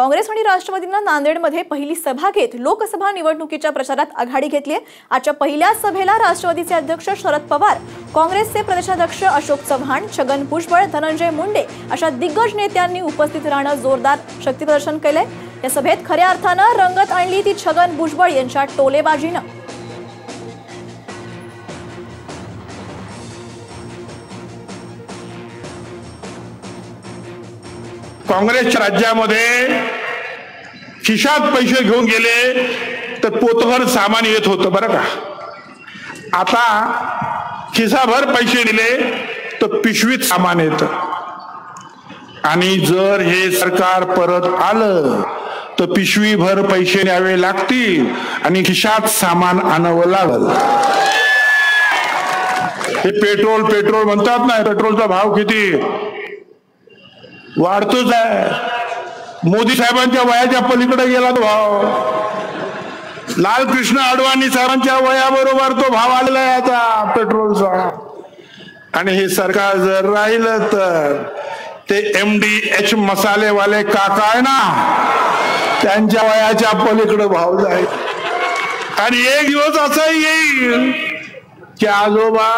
काँग्रेस आणि राष्ट्रवादीनं नांदेडमध्ये पहिली सभा घेत लोकसभा निवडणुकीच्या प्रचारात आघाडी घेतली आहे आजच्या पहिल्या सभेला राष्ट्रवादीचे अध्यक्ष शरद पवार काँग्रेसचे प्रदेशाध्यक्ष अशोक चव्हाण छगन भुजबळ धनंजय मुंडे अशा दिग्गज नेत्यांनी उपस्थित राहणं जोरदार शक्तीप्रदर्शन केलंय. या सभेत खऱ्या अर्थानं रंगत आणली ती छगन भुजबळ यांच्या टोलेबाजीनं. काँग्रेसच्या राज्यामध्ये खिशात पैसे घेऊन गेले तर पोतभर सामान येत होतं बरं का? आता खिसाभर पैसे दिले तर पिशवीत सामान येत. आणि जर हे सरकार परत आलं तर पिशवीभर पैसे न्यावे लागतील आणि खिशात सामान आणावं लागल. हे पेट्रोल पेट्रोल म्हणतात ना पेट्रोलचा भाव किती? वाढतोच आहे मोदी साहेबांच्या वयाच्या पलीकडे गेला तो भाव. लालकृष्ण अडवाणी साहेबांच्या वयाबरोबर तो भाव आलेला आहे आता पेट्रोलचा. आणि हे सरकार जर राहिलं तर ते एम डी एच मसालेवाले काका आहे ना त्यांच्या वयाच्या पलीकडे भाव जाईल. आणि एक दिवस असं येईल की आजोबा